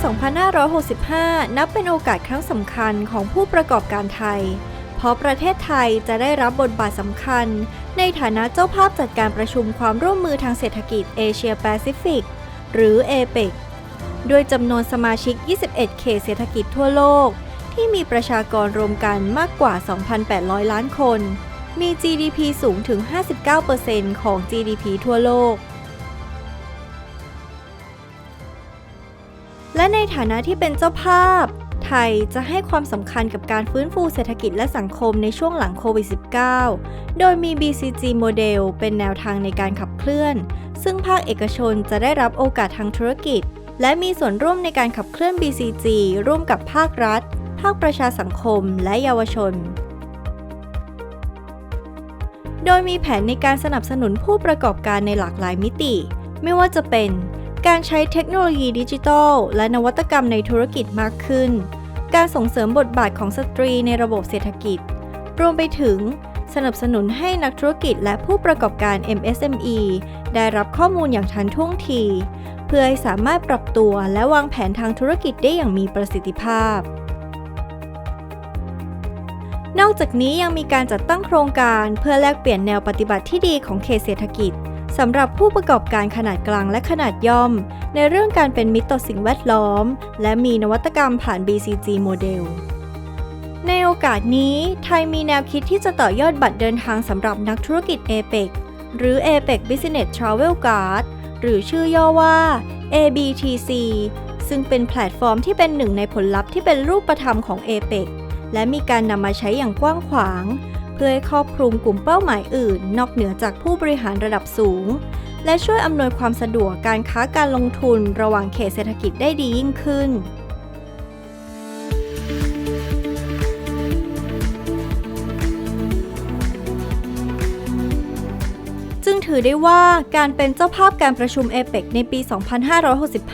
2565 นับเป็นโอกาสครั้งสำคัญของผู้ประกอบการไทย เพราะประเทศไทยจะได้รับบทบาทสำคัญ ในฐานะเจ้าภาพจัดการประชุมความร่วมมือทางเศรษฐกิจเอเชียแปซิฟิก หรือ APEC ด้วยจำนวนสมาชิก 21 เขตเศรษฐกิจทั่วโลก ที่มีประชากรรวมกันมากกว่า 2,800 ล้านคน มี GDP สูงถึง 59%ของ GDP ทั่วโลก และในฐานะที่เป็นเจ้าภาพ ไทยจะให้ความสำคัญกับการฟื้นฟูเศรษฐกิจและสังคมในช่วงหลังโควิด -19 โดยมี BCG โมเดลเป็นแนวทางในการขับเคลื่อน ซึ่งภาคเอกชนจะได้รับโอกาสทางธุรกิจ และมีส่วนร่วมในการขับเคลื่อน BCG ร่วมกับภาครัฐ ภาคประชาสังคม และเยาวชน โดยมีแผนในการสนับสนุนผู้ประกอบการในหลากหลายมิติ ไม่ว่าจะเป็น การใช้เทคโนโลยีดิจิทัล และนวัตกรรมในธุรกิจมากขึ้น การส่งเสริมบทบาทของสตรีในระบบเศรษฐกิจ รวมไปถึงสนับสนุนให้นักธุรกิจและผู้ประกอบการ MSME ได้รับข้อมูลอย่างทันท่วงที เพื่อให้สามารถปรับตัวและวางแผนทางธุรกิจได้อย่างมีประสิทธิภาพ นอกจากนี้ยังมีการจัดตั้งโครงการเพื่อแลกเปลี่ยนแนวปฏิบัติที่ดีของเขตเศรษฐกิจ สำหรับผู้ประกอบการขนาดกลางและขนาดย่อม ในเรื่องการเป็นมิตรต่อสิ่งแวดล้อม และมีนวัตกรรมผ่าน BCG โมเดล ในโอกาสนี้ ไทยมีแนวคิดที่จะต่อยอดบัตรเดินทางสำหรับนักธุรกิจ APEC หรือ APEC Business Travel Card หรือชื่อย่อว่า ABTC ซึ่งเป็นแพลตฟอร์มที่เป็นหนึ่งในผลลัพธ์ที่เป็นรูปธรรมของ APEC และมีการนำมาใช้อย่างกว้างขวาง พื่อให้ครอบคลุมกลุ่มเป้าหมายอื่น นอกเหนือจากผู้บริหารระดับสูง และช่วยอำนวยความสะดวกการค้าการลงทุนระหว่างเขตเศรษฐกิจได้ดียิ่งขึ้นจึงถือได้ว่าการเป็นเจ้าภาพการประชุมเอเปกในปี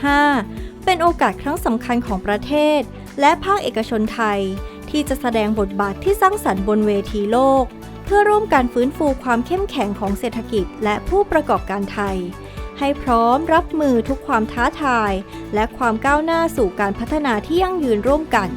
2565 เป็นโอกาสครั้งสำคัญของประเทศ และภาคเอกชนไทย ที่จะแสดงบทบาทที่สร้างสรรค์บนเวทีโลก เพื่อร่วมการฟื้นฟูความเข้มแข็งของเศรษฐกิจ และผู้ประกอบการไทย ให้พร้อมรับมือทุกความท้าทาย และความก้าวหน้าสู่การพัฒนาที่ยั่งยืนร่วมกัน